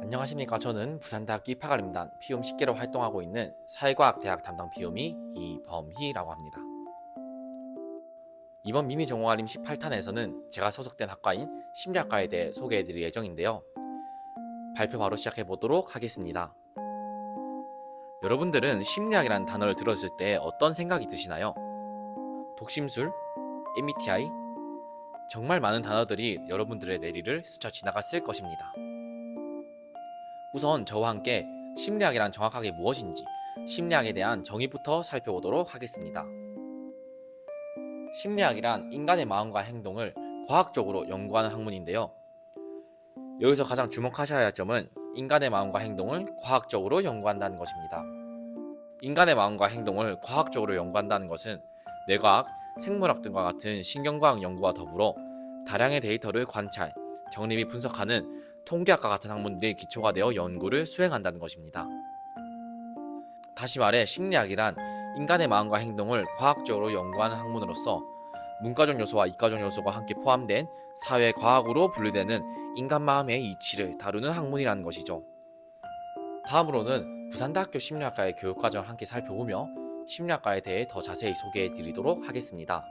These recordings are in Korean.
안녕하십니까. 저는 부산대학교 입학알림단 피움 10개로 활동하고 있는 사회과학대학 담당 피움이 이범희라고 합니다. 이번 미니 전공알림 18탄에서는 제가 소속된 학과인 심리학과에 대해 소개해드릴 예정인데요. 발표 바로 시작해 보도록 하겠습니다. 여러분들은 심리학이라는 단어를 들었을 때 어떤 생각이 드시나요? 독심술, MBTI, 정말 많은 단어들이 여러분들의 내리를 스쳐 지나갔을 것입니다. 우선 저와 함께 심리학이란 정확하게 무엇인지 심리학에 대한 정의부터 살펴보도록 하겠습니다. 심리학이란 인간의 마음과 행동을 과학적으로 연구하는 학문인데요. 여기서 가장 주목하셔야 할 점은 인간의 마음과 행동을 과학적으로 연구한다는 것입니다. 인간의 마음과 행동을 과학적으로 연구한다는 것은 뇌과학, 생물학 등과 같은 신경과학 연구와 더불어 다량의 데이터를 관찰, 정리 및 분석하는 통계학과 같은 학문들이 기초가 되어 연구를 수행한다는 것입니다. 다시 말해 심리학이란 인간의 마음과 행동을 과학적으로 연구하는 학문으로서 문과적 요소와 이과적 요소가 함께 포함된 사회 과학으로 분류되는 인간 마음의 이치를 다루는 학문이라는 것이죠. 다음으로는 부산대학교 심리학과의 교육과정을 함께 살펴보며 심리학과에 대해 더 자세히 소개해 드리도록 하겠습니다.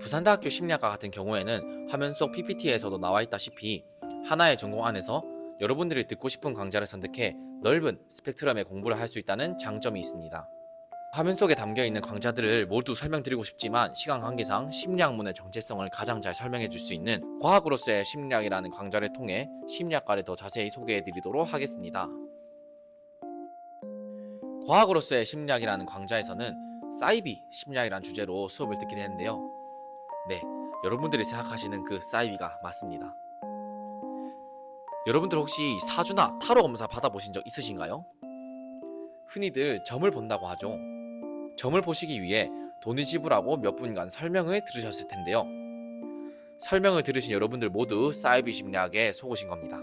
부산대학교 심리학과 같은 경우에는 화면 속 PPT에서도 나와 있다시피 하나의 전공 안에서 여러분들이 듣고 싶은 강좌를 선택해 넓은 스펙트럼의 공부를 할 수 있다는 장점이 있습니다. 화면 속에 담겨 있는 강좌들을 모두 설명드리고 싶지만 시간 관계상 심리학문의 정체성을 가장 잘 설명해 줄 수 있는 과학으로서의 심리학이라는 강좌를 통해 심리학과를 더 자세히 소개해 드리도록 하겠습니다. 과학으로서의 심리학이라는 강좌에서는 사이비 심리학이라는 주제로 수업을 듣게 되는데요. 네, 여러분들이 생각하시는 그 사이비가 맞습니다. 여러분들 혹시 사주나 타로 검사 받아보신 적 있으신가요? 흔히들 점을 본다고 하죠. 점을 보시기 위해 돈을 지불하고 몇 분간 설명을 들으셨을 텐데요. 설명을 들으신 여러분들 모두 사이비 심리학에 속으신 겁니다.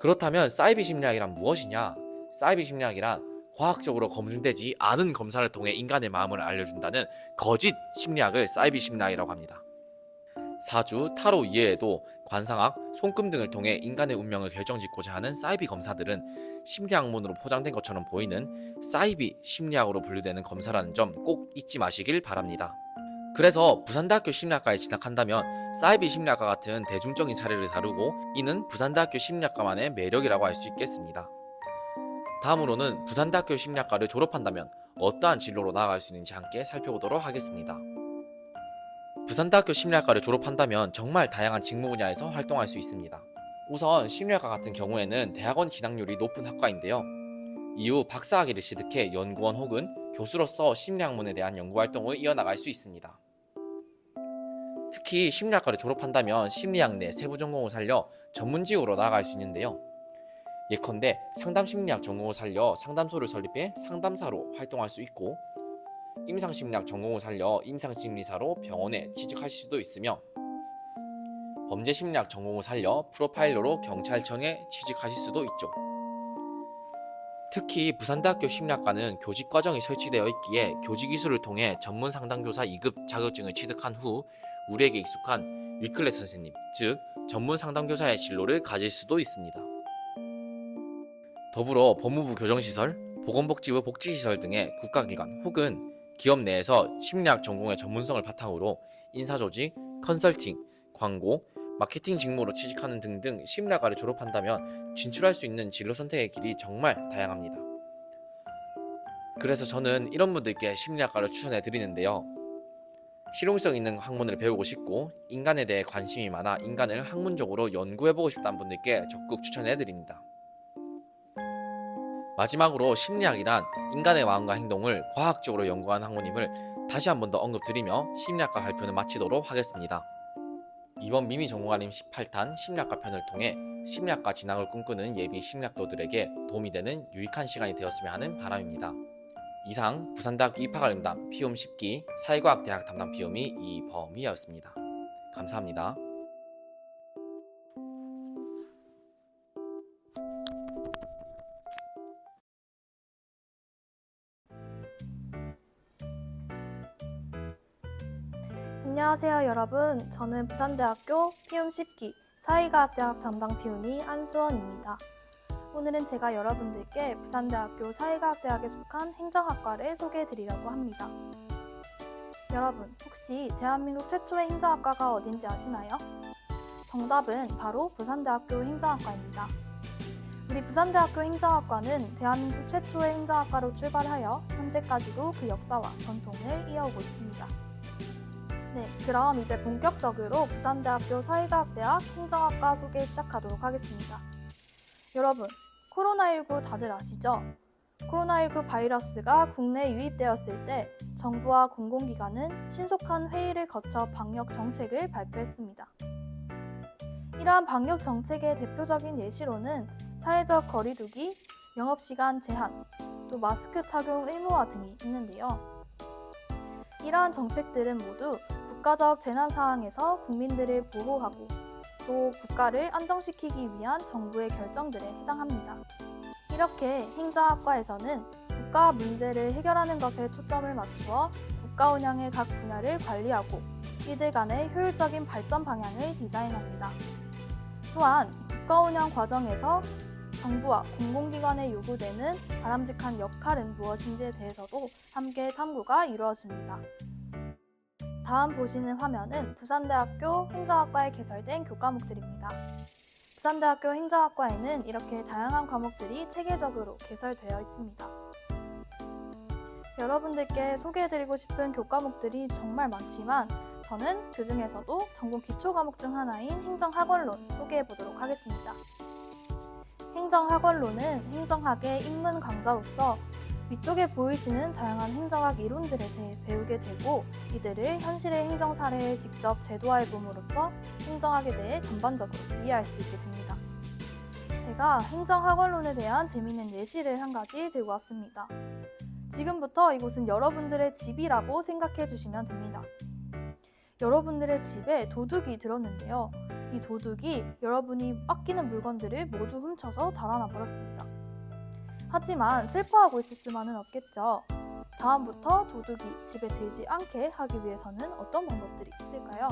그렇다면 사이비 심리학이란 무엇이냐? 사이비 심리학이란 과학적으로 검증되지 않은 검사를 통해 인간의 마음을 알려준다는 거짓 심리학을 사이비 심리학이라고 합니다. 사주, 타로 이외에도 관상학, 손금 등을 통해 인간의 운명을 결정짓고자 하는 사이비 검사들은 심리학문으로 포장된 것처럼 보이는 사이비 심리학으로 분류되는 검사라는 점 꼭 잊지 마시길 바랍니다. 그래서 부산대학교 심리학과에 진학한다면 사이비 심리학과 같은 대중적인 사례를 다루고 이는 부산대학교 심리학과만의 매력이라고 할 수 있겠습니다. 다음으로는 부산대학교 심리학과를 졸업한다면 어떠한 진로로 나아갈 수 있는지 함께 살펴보도록 하겠습니다. 부산대학교 심리학과를 졸업한다면 정말 다양한 직무 분야에서 활동할 수 있습니다. 우선 심리학과 같은 경우에는 대학원 진학률이 높은 학과인데요. 이후 박사학위를 취득해 연구원 혹은 교수로서 심리학문에 대한 연구 활동을 이어나갈 수 있습니다. 특히 심리학과를 졸업한다면 심리학 내 세부 전공을 살려 전문직으로 나아갈 수 있는데요. 예컨대 상담 심리학 전공을 살려 상담소를 설립해 상담사로 활동할 수 있고 임상심리학 전공을 살려 임상심리사로 병원에 취직할 수도 있으며 범죄심리학 전공을 살려 프로파일러로 경찰청에 취직하실 수도 있죠. 특히 부산대학교 심리학과는 교직 과정이 설치되어 있기에 교직 이수를 통해 전문 상담교사 2급 자격증을 취득한 후 우리에게 익숙한 위클레 선생님, 즉 전문 상담교사의 진로를 가질 수도 있습니다. 더불어 법무부 교정시설, 보건복지부 복지시설 등의 국가기관 혹은 기업 내에서 심리학 전공의 전문성을 바탕으로 인사조직, 컨설팅, 광고, 마케팅 직무로 취직하는 등등 심리학과를 졸업한다면 진출할 수 있는 진로 선택의 길이 정말 다양합니다. 그래서 저는 이런 분들께 심리학과를 추천해 드리는데요. 실용성 있는 학문을 배우고 싶고 인간에 대해 관심이 많아 인간을 학문적으로 연구해보고 싶다는 분들께 적극 추천해 드립니다. 마지막으로 심리학이란 인간의 마음과 행동을 과학적으로 연구하는 학문임을 다시 한 번 더 언급드리며 심리학과 발표는 마치도록 하겠습니다. 이번 미니 전공알림 18탄 심리학과 편을 통해 심리학과 진학을 꿈꾸는 예비 심리학도들에게 도움이 되는 유익한 시간이 되었으면 하는 바람입니다. 이상 부산대학교 입학알림단 피움 10기 사회과학대학 담당 피움이 이범희였습니다. 감사합니다. 안녕하세요 여러분 저는 부산대학교 피움 10기 사회과학대학 담당 비운이 안수원입니다. 오늘은 제가 여러분들께 부산대학교 사회과학대학에 속한 행정학과를 소개해 드리려고 합니다. 여러분, 혹시 대한민국 최초의 행정학과가 어딘지 아시나요? 정답은 바로 부산대학교 행정학과입니다. 우리 부산대학교 행정학과는 대한민국 최초의 행정학과로 출발하여 현재까지도 그 역사와 전통을 이어오고 있습니다. 네, 그럼 이제 본격적으로 부산대학교 사회과학대학 행정학과 소개 시작하도록 하겠습니다. 여러분, 코로나19 다들 아시죠? 코로나19 바이러스가 국내에 유입되었을 때 정부와 공공기관은 신속한 회의를 거쳐 방역 정책을 발표했습니다. 이러한 방역 정책의 대표적인 예시로는 사회적 거리두기, 영업시간 제한, 또 마스크 착용 의무화 등이 있는데요. 이러한 정책들은 모두 국가적 재난 상황에서 국민들을 보호하고 또 국가를 안정시키기 위한 정부의 결정들에 해당합니다. 이렇게 행정학과에서는 국가 문제를 해결하는 것에 초점을 맞추어 국가 운영의 각 분야를 관리하고 이들 간의 효율적인 발전 방향을 디자인합니다. 또한 국가 운영 과정에서 정부와 공공기관에 요구되는 바람직한 역할은 무엇인지에 대해서도 함께 탐구가 이루어집니다. 다음 보시는 화면은 부산대학교 행정학과에 개설된 교과목들입니다. 부산대학교 행정학과에는 이렇게 다양한 과목들이 체계적으로 개설되어 있습니다. 여러분들께 소개해드리고 싶은 교과목들이 정말 많지만 저는 그 중에서도 전공 기초 과목 중 하나인 행정학원론 소개해보도록 하겠습니다. 행정학원론은 행정학의 입문 강좌로서 위쪽에 보이시는 다양한 행정학 이론들에 대해 배우게 되고 이들을 현실의 행정 사례에 직접 제도화해 봄으로써 행정학에 대해 전반적으로 이해할 수 있게 됩니다. 제가 행정학원론에 대한 재미있는 예시를 한 가지 들고 왔습니다. 지금부터 이곳은 여러분들의 집이라고 생각해 주시면 됩니다. 여러분들의 집에 도둑이 들었는데요. 이 도둑이 여러분이 아끼는 물건들을 모두 훔쳐서 달아나 버렸습니다. 하지만 슬퍼하고 있을 수만은 없겠죠. 다음부터 도둑이 집에 들지 않게 하기 위해서는 어떤 방법들이 있을까요?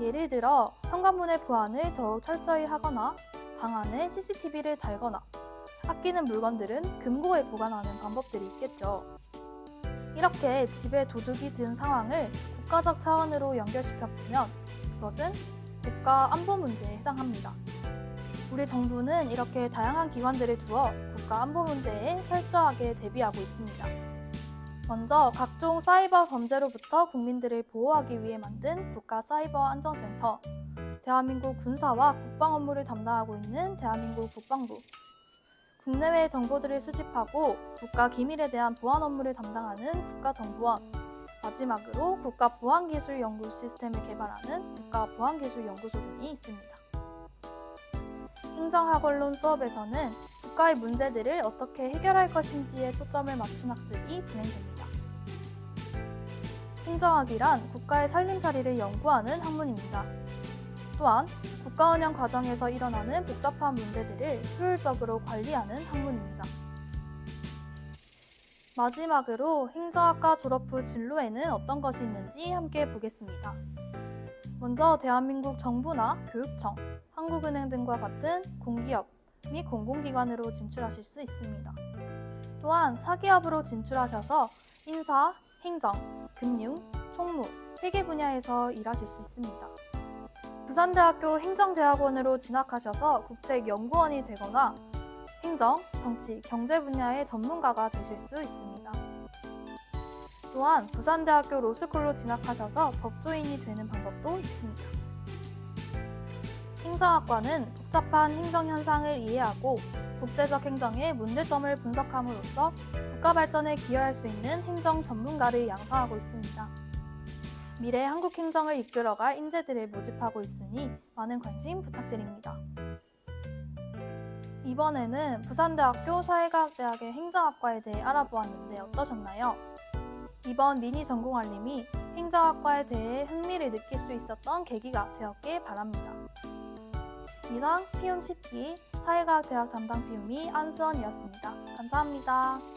예를 들어 현관문의 보안을 더욱 철저히 하거나 방 안에 CCTV를 달거나 아끼는 물건들은 금고에 보관하는 방법들이 있겠죠. 이렇게 집에 도둑이 든 상황을 국가적 차원으로 연결시켜 보면 그것은 국가 안보 문제에 해당합니다. 우리 정부는 이렇게 다양한 기관들을 두어 국가 안보 문제에 철저하게 대비하고 있습니다. 먼저 각종 사이버 범죄로부터 국민들을 보호하기 위해 만든 국가 사이버 안전센터, 대한민국 군사와 국방 업무를 담당하고 있는 대한민국 국방부, 국내외 정보들을 수집하고 국가 기밀에 대한 보안 업무를 담당하는 국가정보원, 마지막으로 국가보안기술연구 시스템을 개발하는 국가보안기술연구소 등이 있습니다. 행정학원론 수업에서는 국가의 문제들을 어떻게 해결할 것인지에 초점을 맞춘 학습이 진행됩니다. 행정학이란 국가의 살림살이를 연구하는 학문입니다. 또한 국가 운영 과정에서 일어나는 복잡한 문제들을 효율적으로 관리하는 학문입니다. 마지막으로 행정학과 졸업 후 진로에는 어떤 것이 있는지 함께 보겠습니다. 먼저 대한민국 정부나 교육청, 한국은행 등과 같은 공기업 및 공공기관으로 진출하실 수 있습니다. 또한 사기업으로 진출하셔서 인사, 행정, 금융, 총무, 회계 분야에서 일하실 수 있습니다. 부산대학교 행정대학원으로 진학하셔서 국책연구원이 되거나 행정, 정치, 경제 분야의 전문가가 되실 수 있습니다. 또한 부산대학교 로스쿨로 진학하셔서 법조인이 되는 방법도 있습니다. 행정학과는 복잡한 행정 현상을 이해하고 국제적 행정의 문제점을 분석함으로써 국가 발전에 기여할 수 있는 행정 전문가를 양성하고 있습니다. 미래 한국 행정을 이끌어갈 인재들을 모집하고 있으니 많은 관심 부탁드립니다. 이번에는 부산대학교 사회과학대학의 행정학과에 대해 알아보았는데 어떠셨나요? 이번 미니 전공 알림이 행정학과에 대해 흥미를 느낄 수 있었던 계기가 되었길 바랍니다. 이상 피움 10기 사회과학 대학 담당 피움이 안수원이었습니다. 감사합니다.